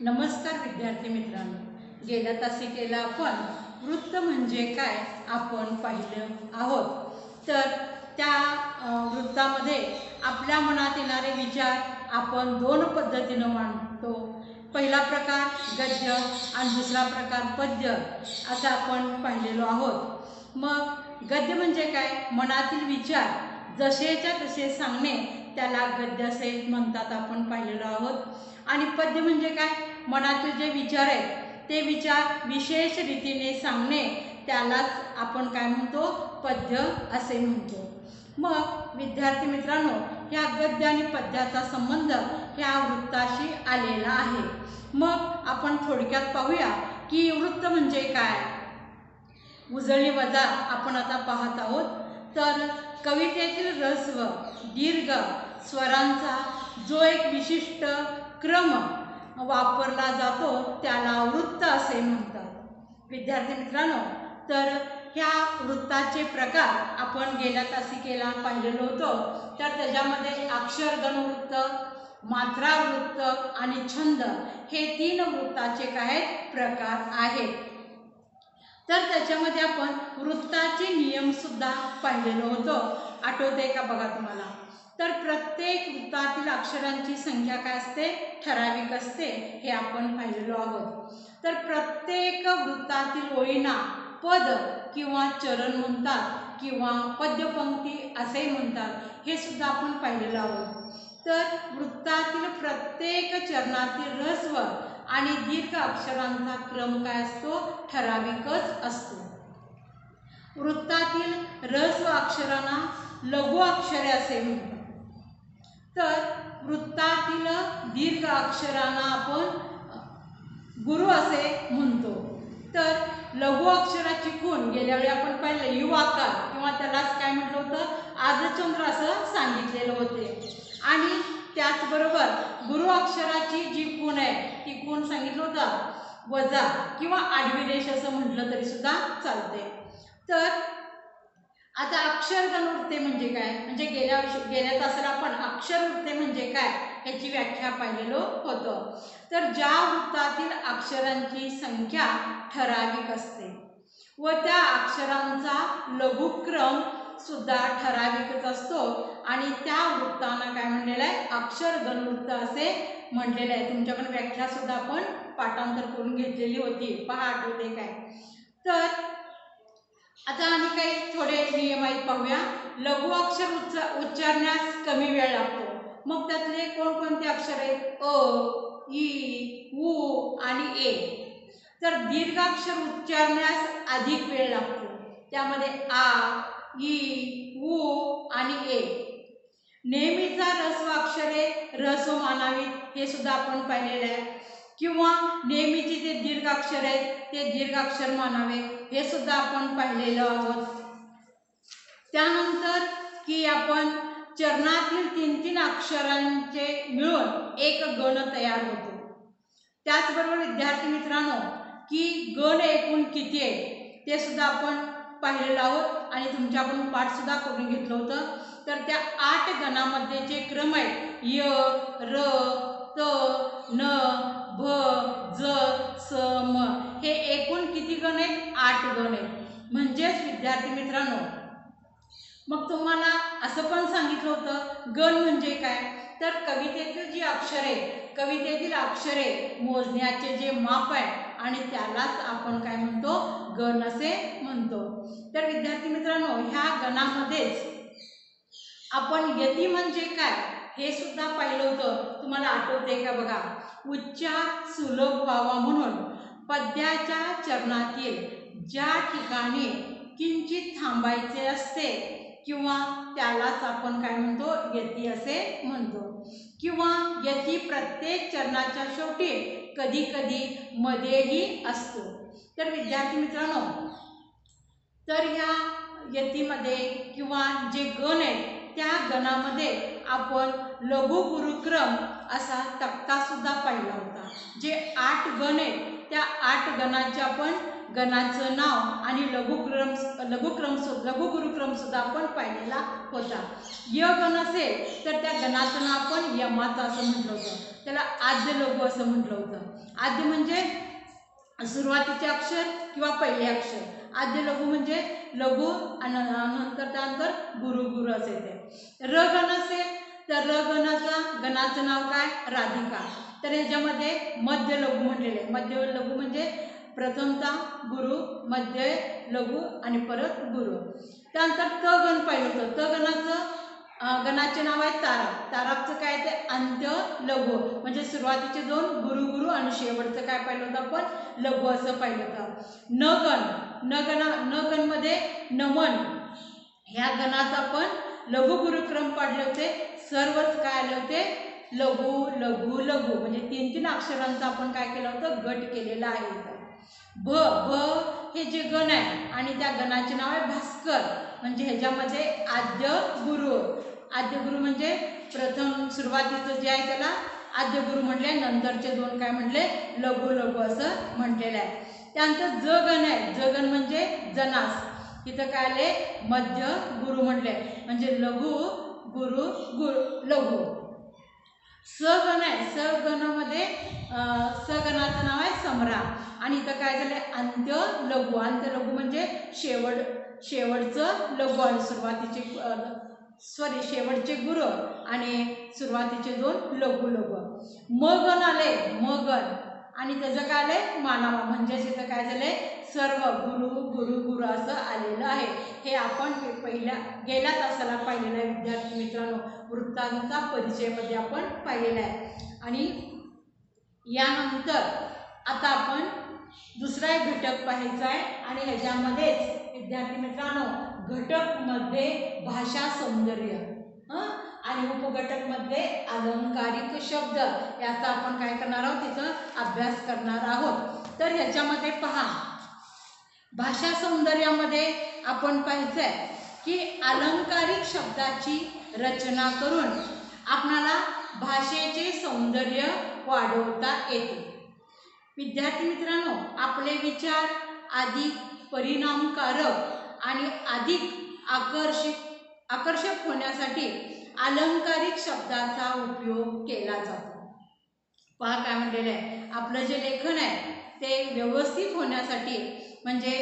नमस्कार विद्यार्थी मित्रांनो. गेल्या तासिकेला आपण वृत्त म्हणजे काय आपण पाहिलं आहोत. तर त्या वृत्तामध्ये आपल्या मनात येणारे विचार आपण दोन पद्धतीनं मांडतो. पहिला प्रकार गद्य आणि दुसरा प्रकार पद्य असं आपण पाहिलेलो आहोत. मग गद्य म्हणजे काय? मनातील विचार. जसेच्या तसे सांगणे त्याला गद्य असे म्हणतात आपण पाहिलेलो आहोत. आणि पद्य म्हणजे काय? मनातील जे विचार आहेत ते विचार विशेष रीतीने सांगणे त्यालाच आपण काय म्हणतो? पद्य असे म्हणतो. मग विद्यार्थी मित्रांनो ह्या गद्य आणि पद्याचा संबंध ह्या वृत्ताशी आलेला आहे. मग आपण थोडक्यात पाहूया की वृत्त म्हणजे काय? उजळी वजा आपण आता पाहत आहोत. तर कवितेतील रस्व दीर्घ स्वरांचा जो एक विशिष्ट क्रम वापरला जातो त्याला वृत्त असे म्हणतात. विद्यार्थी मित्रांनो तर ह्या वृत्ताचे प्रकार आपण गेल्या तासिकेला पाहिलेलो होतो. तर त्याच्यामध्ये अक्षरगणवृत्त मात्रा वृत्त आणि छंद हे तीन वृत्ताचे काय प्रकार आहेत. तर त्याच्यामध्ये आपण वृत्ताचे नियमसुद्धा पाहिलेलो होतो. आठवते का बघा तुम्हाला? तर प्रत्येक वृत्तातील अक्षरांची संख्या काय असते? ठराविक असते. हे आपण पाहिलेलो आहोत. तर प्रत्येक वृत्तातील ओळींना पद किंवा चरण म्हणतात किंवा पद्यपंक्ती असे म्हणतात. हे सुद्धा आपण पाहिलेलं आहोत. तर वृत्तातील प्रत्येक चरणातील रस्व आणि दीर्घ अक्षरांचा क्रम काय असतो? ठराविकच असतो. वृत्तातील रस्व अक्षरांना लघु अक्षरे असे म्हणतात. वृत्तातील दीर्घ अक्षरांना आपण गुरु असे म्हणतो. तर लघु अक्षराची खूण गेल्यावेळी आपण पाहिलं युवाकार किंवा त्यालाच काय म्हटलं होतं? आजचंद्र असं सांगितलेलं होते. आणि त्याचबरोबर गुरु अक्षराची जी खूण आहे ती खूण सांगितलं होतं वजा किंवा आडवी रेष असं म्हटलं तरी सुद्धा चालते तर आता अक्षर म्हणजे काय? म्हणजे गेल्या वर्षी गेल्या तासाला आपण अक्षर वृत्ते म्हणजे काय? ह्याची व्याख्या पाहिलेलो होतो. तर ज्या वृत्तातील अक्षरांची संख्या ठराविक असते व त्या अक्षरांचा लघुक्रम सुद्धा ठराविकच असतो. आणि त्या वृत्तांना काय म्हणलेलं आहे? अक्षरगणवृत्त असे म्हणलेलं आहे. तुमच्याकडून व्याख्या सुद्धा आपण पाठांतर करून घेतलेली होती. पहा आठवते काय? तर आता आणि काही थोडे नियम आहेत पाहूया. लघु अक्षर उच्च उच्चारण्यास कमी वेळ लागतो. मग त्यातले कोणकोणते अक्षर आहेत? अ ई उ आणि ए. तर दीर्घ अक्षर उच्चारण्यास अधिक वेळ लागतो. त्यामध्ये आ ई उ आणि ए. नेहमीचा रस्व अक्षरे रसो मानावीत हे सुद्धा आपण पाहिलेलं आहे. किंवा नेहमीची दीर्घ अक्षर आहेत ते दीर्घ अक्षर मानावे हे सुद्धा आपण पाहिलेलं आहोत. त्यानंतर की आपण चरणातील तीन तीन अक्षरांचे मिळून एक गण तयार होतो. त्याचबरोबर विद्यार्थी मित्रांनो की गण एकूण किती आहे ते सुद्धा आपण पाहिलेलं आहोत आणि तुमच्याकडून पाठ सुद्धा करून घेतलं होतं. तर त्या आठ गणामध्ये जे क्रम आहेत य र त न भ ज स म हे एकूण किती गण आहेत? आठ गण आहेत. म्हणजेच विद्यार्थी मित्रांनो मग तुम्हाला असं पण सांगितलं होतं गण म्हणजे काय? तर कवितेतील जी अक्षरे कवितेतील अक्षरे मोजण्याचे जे माप आहे आणि त्यालाच आपण काय म्हणतो? गण असे म्हणतो. तर विद्यार्थी मित्रांनो ह्या गणामध्येच आपण यती म्हणजे काय? हे सुद्धा पाहिलं होतं. तुम्हाला आठवते का बघा? उच्चार सुलभ व्हावा म्हणून पद्याच्या चरणातील ज्या ठिकाणी किंचित थांबायचे असते किंवा त्यालाच आपण काय म्हणतो? यती असे म्हणतो. किंवा यती प्रत्येक चरणाच्या शेवटी कधी कधी मध्येही असतो. तर विद्यार्थी मित्रांनो तर ह्या यतीमध्ये किंवा जे गण आहेत त्या गणामध्ये आपण लघु गुरुक्रम असा तक्ता सुद्धा पाहिला होता. जे आठ गण आहेत त्या आठ गणांच्या आपण गणाचं नाव आणि लघुक्रम लघुक्रम सु लघुगुरुक्रमसुद्धा आपण पाहिलेला होता. य गण असेल तर त्या गणाचं नाव आपण यमाचं असं म्हटलं होतं. त्याला आद्य लघु असं म्हटलं होतं. आद्य म्हणजे सुरुवातीचे अक्षर किंवा पहिले अक्षर. आद्य लघु म्हणजे लघु आणि नंतर त्यानंतर गुरु गुरु असे ते र गण असेल तर र गणाचा गणाचं नाव काय? राधिका. तर ह्याच्यामध्ये मध्य लघु म्हटलेले मध्य लघु म्हणजे प्रथमता गुरु मध्य लघु आणि परत गुरु. त्यानंतर त गण पाहिलं होतं. त गणाचं गणाचे नाव आहे तारा. ताराचं काय ते अंत्य लघु. म्हणजे सुरुवातीचे दोन गुरु गुरु आणि शेवटचं काय पाहिलं होतं आपण? लघु असं पाहिलं होतं. न गण न गणा न गणमध्ये नमन. ह्या गणाचा आपण लघु गुरुक्रम पाडले होते. सर्वच काय आले होते? लघु लघु लघु. म्हणजे तीन तीन अक्षरांचा आपण काय केलं होतं? गट केलेला आहे भ भ हे जे गण आहे आणि त्या गणाचे नाव आहे भास्कर. म्हणजे ह्याच्यामध्ये आद्य गुरु. आद्य गुरु म्हणजे प्रथम सुरुवातीचं जे आहे त्याला आद्य गुरु म्हटले नंतरचे दोन काय म्हटले लघु लघु असं म्हटलेलं आहे. त्यानंतर जगन आहे. जगन म्हणजे जनास. तिथं काय आले मध्य गुरु म्हटले म्हणजे लघु गुरु गुरु लघु. सगण आहे. सगणामध्ये सगणाचं नाव आहे सम्रा. आणि इथं काय झालंय? अंत्य लघु. अंत्य लघु म्हणजे शेवट शेवटचं लघु आणि सुरुवातीचे सॉरी शेवटचे गुरु आणि सुरुवातीचे दोन लघु लघु. मगन आले मगन. आणि त्याचं काय आलंय मानावा. म्हणजेच इथं काय झालंय? सर्व गुरु गुरु गुरु असं आलेलं आहे. हे आपण पहिल्या गेल्या तासाला पाहिलेलं आहे विद्यार्थी मित्रांनो. वृत्तांचा परिचयमध्ये आपण पाहिलेला आहे. आणि यानंतर आता आपण दुसरा एक घटक पाहायचा आहे आणि ह्याच्यामध्येच विद्यार्थी मित्रांनो घटकमध्ये भाषा सौंदर्य. आणि उपघटकमध्ये अलंकारिक शब्द याचा आपण काय करणार आहोत? तिथं अभ्यास करणार आहोत. तर ह्याच्यामध्ये पहा. भाषा सौंदर्यामध्ये आपण पाहायचं की अलंकारिक शब्दाची रचना करून आपणाला भाषेचे सौंदर्य वाढवता येते. विद्यार्थी मित्रांनो आपले विचार अधिक परिणामकारक आणि अधिक आकर्षित आकर्षक होण्यासाठी अलंकारिक शब्दाचा उपयोग केला जातो. पहा काय म्हणलेलं आहे. आपलं जे लेखन आहे ते व्यवस्थित होण्यासाठी म्हणजे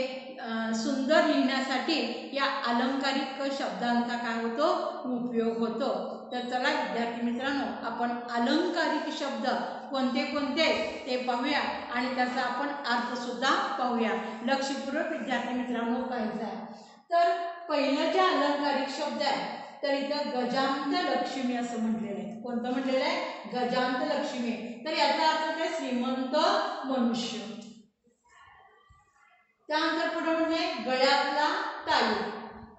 सुंदर लिहिण्यासाठी या अलंकारिक शब्दांचा काय होतो? उपयोग होतो. तर चला विद्यार्थी मित्रांनो आपण अलंकारिक शब्द कोणते कोणते ते पाहूया आणि त्याचा आपण अर्थसुद्धा पाहूया. लक्षपूर्वक विद्यार्थी मित्रांनो पाहायचा आहे. तर पहिलं जे अलंकारिक शब्द आहे तर इथं गजांत लक्ष्मी असं म्हटलेलं आहे. कोणतं म्हटलेलं आहे? गजांत लक्ष्मी. तर याचा अर्थ काय? श्रीमंत मनुष्य. त्यानंतर पुढे म्हणजे गळ्यातला ताई.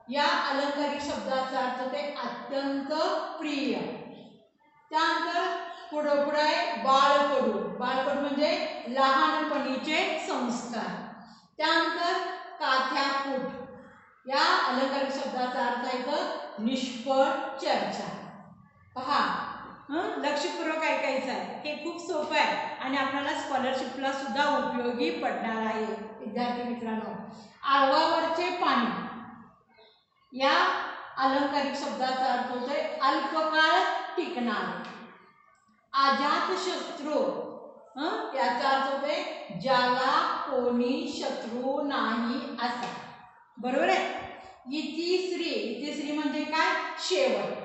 या अलंकारिक शब्दाचा अर्थ ते अत्यंत प्रिय. त्यानंतर पुढं पुढं आहे बाळकडू बाळकडू म्हणजे लहानपणीचे संस्कार. त्यानंतर काथ्याकूट. या अलंकारिक शब्दाचा अर्थ आहे तर निष्फळ चर्चा पहा. हं? लक्षपूर्वक ऐकायचं आहे हे खूप सोपं आहे आणि आपल्याला स्कॉलरशिपला सुद्धा उपयोगी पडणार आहे. विद्यार्थी मित्रांनो आळवावरचे पाणी. या अलंकारिक शब्दाचा अर्थ होतोय अल्पकाळ टिकणार. आजात शत्रू. हं? याचा अर्थ होतोय ज्याला कोणी शत्रू नाही असा. बरोबर आहे? इतिश्री इतिश्री म्हणजे काय? शेवट.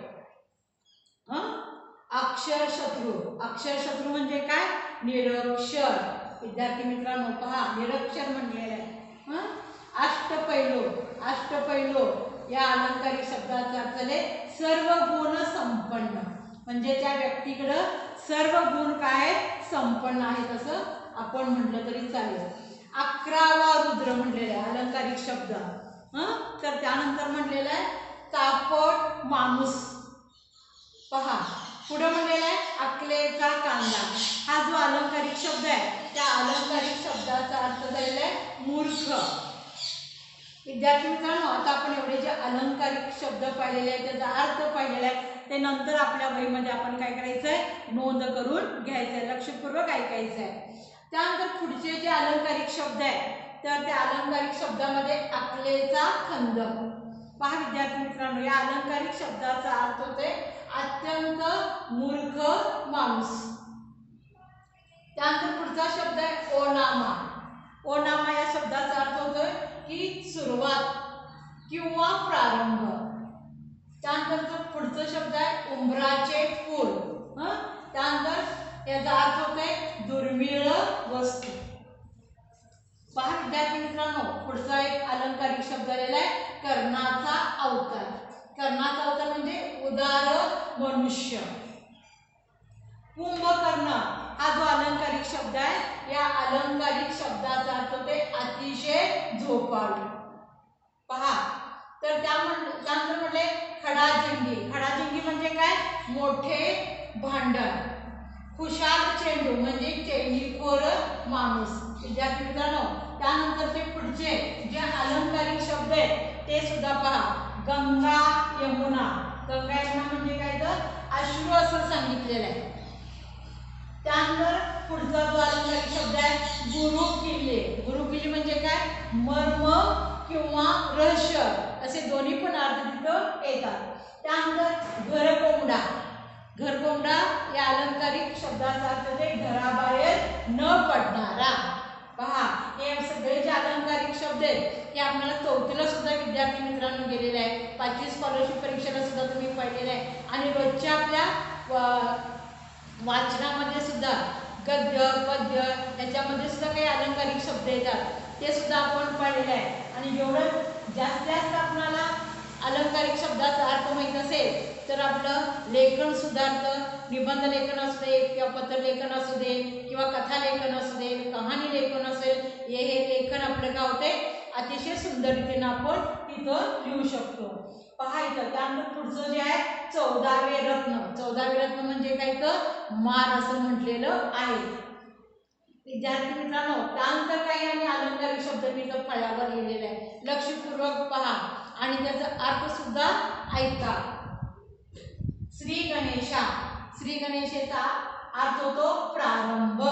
अक्षरशत्रू अक्षरशत्रू म्हणजे काय? निरक्षर. विद्यार्थी मित्रांनो पहा निरक्षर म्हणलेलं आहे हं? अष्टपैलू. अष्टपैलू या अलंकारिक शब्दाचा अर्थ आहे सर्व गुण संपन्न. म्हणजे त्या व्यक्तीकडं सर्व गुण काय संपन्न आहेत असं आपण म्हटलं तरी चालेल. अकरावा रुद्र म्हणलेला आहे अलंकारिक शब्द. हं? तर त्यानंतर म्हणलेलं आहे तापट माणूस. पहा पुढं म्हणलेलं आहे अकलेचा कांदा. हा जो अलंकारिक शब्द आहे त्या अलंकारिक शब्दाचा अर्थ झालेला आहे मूर्ख. विद्यार्थी मित्रांनो आता आपण एवढे जे अलंकारिक शब्द पाहिलेले आहेत त्याचा अर्थ पाहिलेला आहे ते नंतर आपल्या वहीमध्ये आपण काय करायचं आहे नोंद करून घ्यायचं आहे लक्षपूर्वक ऐकायचं आहे त्यानंतर पुढचे जे अलंकारिक शब्द आहे तर त्या अलंकारिक शब्दामध्ये अकलेचा खंद. पहा विद्यार्थी मित्रांनो या अलंकारिक शब्दाचा अर्थ होते अत्यंत मूर्ख माणूस. त्यानंतर पुढचा शब्द आहे ओनामा. ओनामा या शब्दाचा अर्थ होतोय की सुरुवात किंवा प्रारंभ. त्यानंतर जो पुढचा शब्द आहे उंबराचे फूल. त्यानंतर याचा अर्थ होतोय दुर्मिळ वस्तू. पहा विद्यार्थी मित्रांनो पुढचा एक अलंकारिक शब्द आलेला आहे कर्णाचा अवतार. कर्णाचा अवतार म्हणजे उदार मनुष्य. कुंभकर्ण हा जो अलंकारिक शब्द आहे या अलंकारिक शब्दाचा अर्थ ते अतिशय झोपाळू. पहा तर त्या म्हण त्यानंतर म्हटले खडाजिंगी. खडाजिंगी म्हणजे काय? मोठे भांडण. खुशाल चेंडू म्हणजे चेंडीखोर माणूस. विद्यार्थी मित्रांनो त्यानंतर ते पुढचे जे अलंकारिक शब्द आहेत ते सुद्धा पहा. गंगा यमुना. गंगा यमुना म्हणजे काय तर? अश्रू असं सांगितलेलं आहे. त्यानंतर पुढचा जो अलंकारिक शब्द आहे गुरु किल्ले गुरु किल्ले म्हणजे काय? मर्म किंवा रहस्य. असे दोन्ही पण अर्थ तिथं येतात. त्यानंतर घरकोंबडा घरगोंडा या अलंकारिक शब्दाचा अर्थ ते घराबाहेर न पडणारा. पहा हे सगळे जे अलंकारिक शब्द आहेत हे आपल्याला चौथीला सुद्धा विद्यार्थी मित्रांनो गेलेले आहे पाचवी स्कॉलरशिप परीक्षेला सुद्धा तुम्ही पाहिलेलं आहे आणि रोजच्या आपल्या वाचनामध्ये सुद्धा गद्य पद्य याच्यामध्ये सुद्धा काही अलंकारिक शब्द येतात. ते सुद्धा आपण पाहिलेले आहे आणि जेवढं जास्त जास्त आपणाला अलंकारिक शब्दाचा अर्थ माहीत असेल तर आपलं लेखन सुधारतं निबंध लेखन असू दे किंवा पत्रलेखन असू दे किंवा कथा लेखन असू दे कहाणी लेखन असेल हे हे लेखन आपलं काय होते अतिशय सुंदर रीतीनं आपण तिथं लिहू शकतो. पहा इथं त्यानंतर पुढचं जे आहे चौदावे रत्न. चौदावे रत्न म्हणजे काय तर मार असं म्हटलेलं आहे. विद्यार्थी मित्रांनो त्यानंतर काही आणि अलंकारिक शब्द मी तर फळ्यावर लिहिलेला आहे लक्षपूर्वक पहा. आणि त्याचा अर्थ सुद्धा ऐका. श्री गणेशा. श्री गणेशाचा अर्थ होतो प्रारंभ.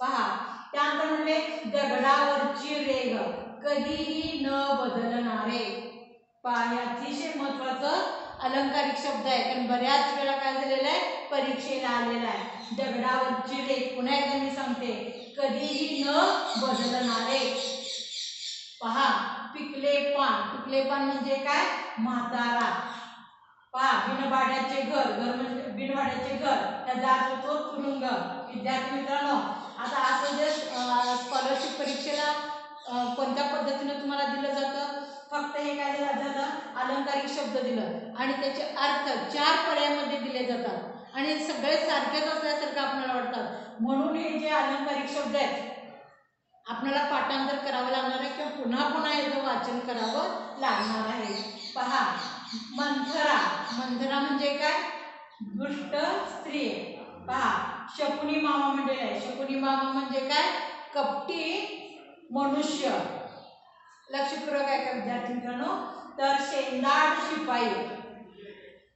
पहा त्यानंतर म्हणले दगडावरची रेग कधीही न बदलणारे. पहा हे अतिशय महत्वाचं अलंकारिक शब्द आहे कारण बऱ्याच वेळा काय झालेलं आहे? परीक्षेला आलेला आहे. दगडावरची रेग पुन्हा एकदा मी सांगते कधीही न बदलणारे. पहा पिकले पान पिकले पान म्हणजे काय? म्हातारा. पहा बिनभाड्याचे घर घर म्हणजे बिनभाड्याचे घर त्याचा अर्थ होतो तुरुंग. विद्यार्थी मित्रांनो आता असं जे स्कॉलरशिप परीक्षेला कोणत्या पद्धतीनं तुम्हाला दिलं जातं? फक्त हे काय दिलं जातं? अलंकारिक शब्द दिलं. आणि त्याचे अर्थ चार पर्यायामध्ये दिले जातात. आणि सगळे सारखेच असल्यासारखं आपल्याला वाटतात म्हणून हे जे अलंकारिक शब्द आहेत आपल्याला पाठांतर करावं लागणार आहे किंवा पुन्हा पुन्हा याचं वाचन करावं लागणार आहे. पहा. मंथरा. मंथरा म्हणजे काय? दुष्ट स्त्री. पहा शकुनी मामा म्हणजे काय शकुनी मामा म्हणजे काय? कपटी मनुष्य. लक्षपूर्वक आहे का विद्यार्थी मित्रांनो तर शेंदाड शिपाई.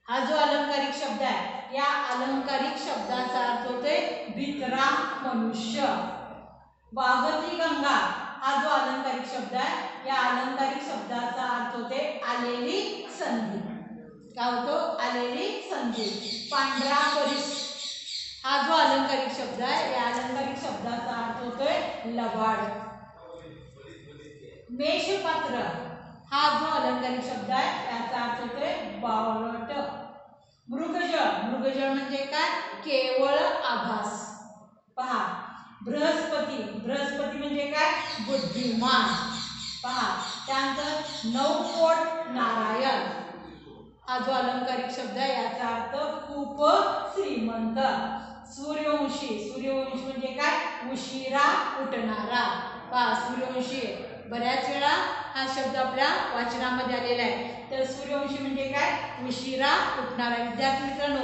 हा जो अलंकारिक शब्द आहे या अलंकारिक शब्दाचा अर्थ होते भित्रा मनुष्य. वागती गंगा हा जो अलंकारिक शब्द आहे या अलंकारिक शब्दाचा अर्थ होते आलेली संधी. काय होतो? आलेली संधी. पांढरा परिस हा जो अलंकारिक शब्द आहे या अलंकारिक शब्दाचा अर्थ होतोय लबाड मेषपात्र. हा जो अलंकारिक शब्द आहे त्याचा अर्थ होतोय बावळट. मृगजळ. मृगजळ म्हणजे काय? केवळ आभास. पहा. बृहस्पती. बृहस्पती म्हणजे काय? बुद्धिमान. पहा त्यानंतर नवकोट नारायण. हा जो अलंकारिक शब्द आहे याचा अर्थ खूप श्रीमंत सूर्यवंशी. सूर्यवंशी म्हणजे काय? उशिरा उठणारा. पहा सूर्यवंशी. बऱ्याच वेळा हा शब्द आपल्या वाचनामध्ये आलेला आहे. तर सूर्यवंशी म्हणजे काय? उशिरा उठणारा. विद्यार्थी मित्रांनो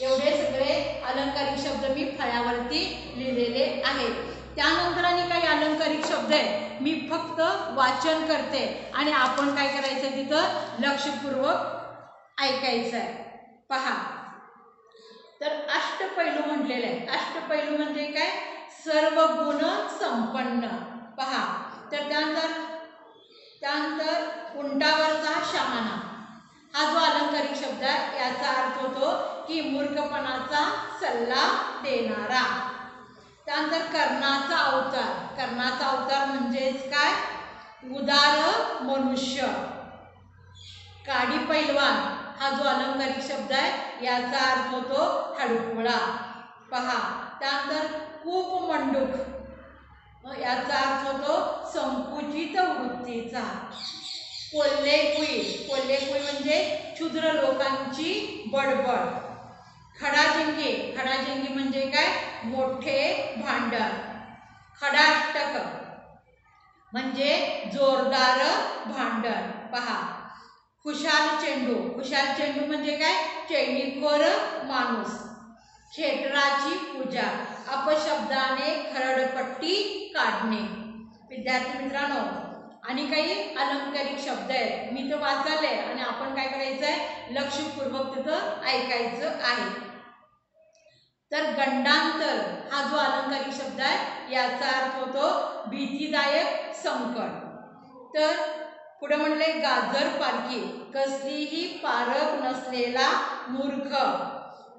एवढे सगळे अलंकारिक शब्द मी फळ्यावरती लिहिलेले आहेत. त्यानंतर आणि काही अलंकारिक शब्द आहे मी फक्त वाचन करते. आणि आपण काय करायचं तिथं? लक्षपूर्वक ऐकायचं आहे. पहा. तर अष्टपैलू म्हटलेलं आहे अष्टपैलू म्हणजे काय? सर्व गुण संपन्न. पहा. तर त्यानंतर त्यानंतर उंटावरचा शहाणा. हा जो अलंकारिक शब्द आहे याचा अर्थ होतो की मूर्खपणाचा सल्ला देणारा. त्यानंतर कर्णाचा अवतार. कर्णाचा अवतार म्हणजेच काय? उदार मनुष्य. काडी पैलवान हा जो अलंकारिक शब्द आहे याचा अर्थ होतो हडकुळा पहा त्यानंतर कूप मंडूक. याचा अर्थ होतो संकुचित वृत्तीचा. कोल्हेकुई कोल्हेकुई म्हणजे क्षुद्र लोकांची बडबड. खडाजिंगी. खडाजिंगी म्हणजे काय? मोठे भांडण. खडाटक. म्हणजे जोरदार भांडण. पहा. खुशाल चेंडू. खुशाल चेंडू म्हणजे काय? चैनीखोर माणूस. खेटराची पूजा. अपशब्दाने खरडपट्टी काढणे. विद्यार्थी मित्रांनो आणि काही अलंकारिक शब्द आहेत. मी तर वाचाले आणि आपण काय करायचं आहे लक्षपूर्वक तिथं ऐकायचं आहे. तर गंडांतर हा जो अलंकारिक शब्द आहे याचा अर्थ होतो भीतीदायक संकट. तर पुढे म्हणले गाजर पालखी. कसलीही पारख नसलेला मूर्ख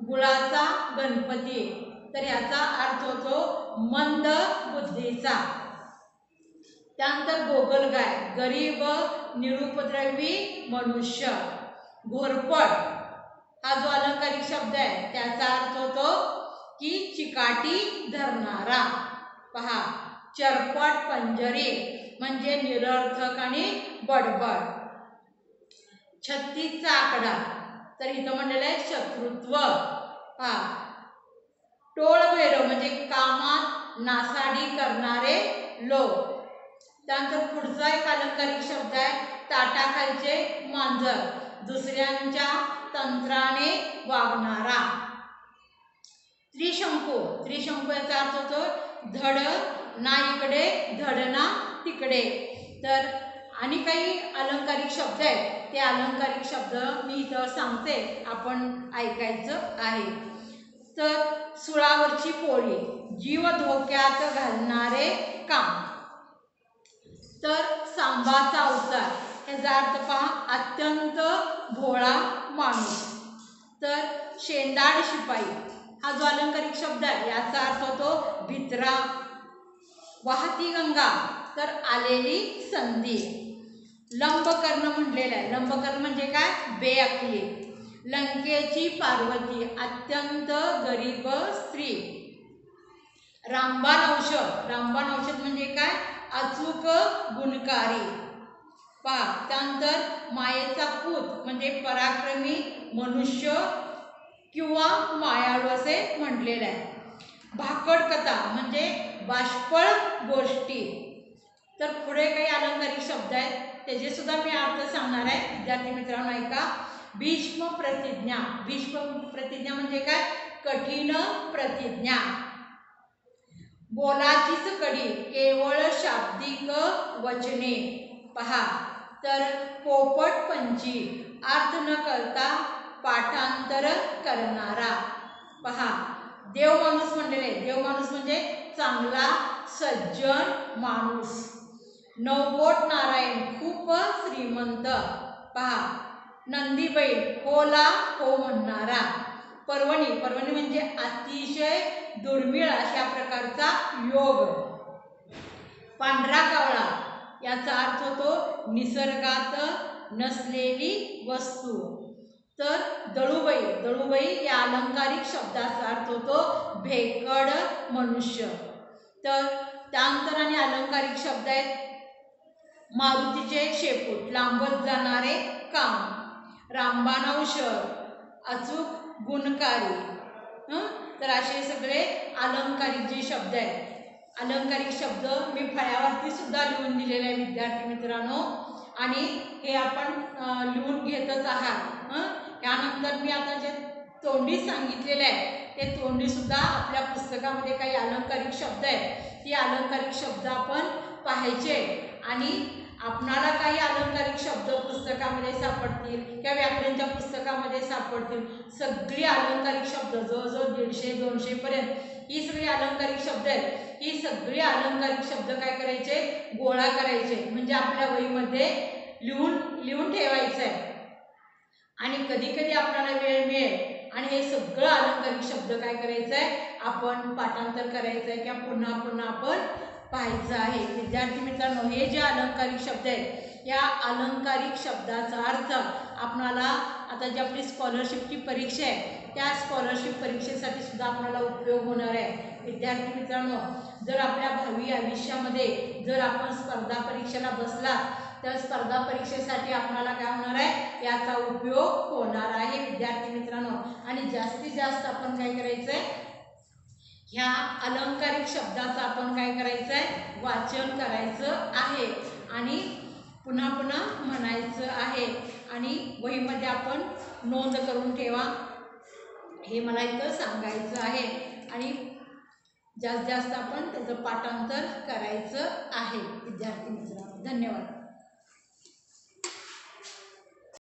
गुळाचा गणपती. तर याचा अर्थ होतो मंद बुद्धीचा. त्यानंतर गोगलगाय गरीब निरुपद्रवी मनुष्य घोरपड. हा जो अलंकारिक शब्द आहे त्याचा अर्थ होतो की चिकाटी धरणारा. पहा चरपट पंजरी म्हणजे निरर्थक आणि बडबड. छत्तीसचा आकडा. तर इथं म्हणलेलं आहे शत्रुत्व. पहा टोळभैरव म्हणजे कामात नासाडी करणारे लोक. त्यानंतर पुढचा एक अलंकारिक शब्द आहे ताटाखालचे मांजर. दुसऱ्यांच्या तंत्राने वागणारा. त्रिशंकू. त्रिशंकू याचा अर्थ होतो धड ना इकडे धड ना तिकडे. तर आणि काही अलंकारिक शब्द आहेत. ते अलंकारिक शब्द मी इथं सांगते. आपण ऐकायचं आहे. तर सुळावरची पोळी. जीव धोक्यात घालणारे काम. तर सांबाचा अवतार. ह्याचा अर्थ पहा अत्यंत भोळा माणूस. तर शेंदाड शिपाई. हा जो अलंकारिक शब्द आहे याचा अर्थ होतो भित्रा. वाहती गंगा तर आलेली संधी. लंबकर्ण म्हटलेलं आहे. लंबकर्ण म्हणजे काय? बेअकली. लंकेची पार्वती अत्यंत गरीब स्त्री. रामबाण औषध. रामबाण औषध म्हणजे काय? अचूक गुणकारी. पा त्यानंतर मायेचा पूत म्हणजे पराक्रमी मनुष्य किंवा मायाळू असे म्हटलेलं आहे. भाकड कथा म्हणजे बाष्पळ गोष्टी. तर पुढे काही अलंकारिक शब्द आहेत त्याचे सुद्धा मी अर्थ सांगणार आहे. विद्यार्थी मित्रांनो ऐका. भीष्म प्रतिज्ञा. भीष्म प्रतिज्ञा म्हणजे काय? कठीण प्रतिज्ञा. बोलाचीच कडी केवळ शाब्दिक वचने. पहा. तर पोपट पंची अर्थ न करता पाठांतर करणारा. पहा देव माणूस म्हणलेले देव माणूस म्हणजे चांगला सज्जन माणूस. नवबोट नारायण खूप श्रीमंत. पहा नंदीबैल होला हो म्हणणारा. पर्वणी पर्वणी म्हणजे अतिशय दुर्मिळ अशा प्रकारचा योग. पांढरा कावळा याचा अर्थ होतो निसर्गात नसलेली वस्तू. तर दळूबाई दळूबाई या अलंकारिक शब्दाचा अर्थ होतो भेकड मनुष्य. तर त्यानंतर आणि अलंकारिक शब्द आहेत. मारुतीचे शेपूट लांबत जाणारे काम. रामबाण औषध अचूक गुणकारी. तर असे सगळे अलंकारिक जे शब्द आहेत. अलंकारिक शब्द मी फळ्यावरती सुद्धा लिहून दिलेले आहे विद्यार्थी मित्रांनो. आणि हे आपण लिहून घेतच आहात. हं? त्यानंतर मी आता जे तोंडी सांगितलेले आहे ते तोंडीसुद्धा आपल्या पुस्तकामध्ये काही अलंकारिक शब्द आहेत. ती अलंकारिक शब्द आपण पाहायचे आणि आपणाला काही अलंकारिक शब्द पुस्तकामध्ये सापडतील किंवा व्याकरणच्या पुस्तकामध्ये सापडतील सगळी अलंकारिक शब्द जवळजवळ दीडशे दोनशेपर्यंत ही सगळी अलंकारिक शब्द आहेत. ही सगळी अलंकारिक शब्द काय करायचे? गोळा करायचे. म्हणजे आपल्या वहीमध्ये लिहून लिहून ठेवायचं आहे. आणि कधी कधी आपल्याला वेळ मिळेल. आणि हे सगळं अलंकारिक शब्द काय करायचं आहे आपण पाठांतर करायचं आहे किंवा पुन्हा पुन्हा आपण पाहायचं आहे. विद्यार्थी मित्रांनो हे जे अलंकारिक शब्द आहेत या अलंकारिक शब्दाचा अर्थ आपणाला आता जी आपली स्कॉलरशिपची परीक्षा आहे त्या स्कॉलरशिप परीक्षेसाठी सुद्धा आपल्याला उपयोग होणार आहे. विद्यार्थी मित्रांनो जर आपल्या भावी आयुष्यामध्ये जर आपण स्पर्धा परीक्षेला बसला तर स्पर्धा परीक्षेसाठी आपल्याला काय होणार आहे? याचा उपयोग होणार आहे विद्यार्थी मित्रांनो. आणि जास्तीत जास्त आपण काय करायचं आहे ह्या अलंकारिक शब्दाचं आपण काय करायचं आहे वाचन करायचं आहे. आणि पुन्हा पुन्हा म्हणायचं आहे. आणि वहीमध्ये आपण नोंद करून ठेवा. हे मला इथं सांगायचं आहे. आणि जास्त जास्त आपण त्याचं पाठांतर करायचं आहे. विद्यार्थी मित्रांनो धन्यवाद.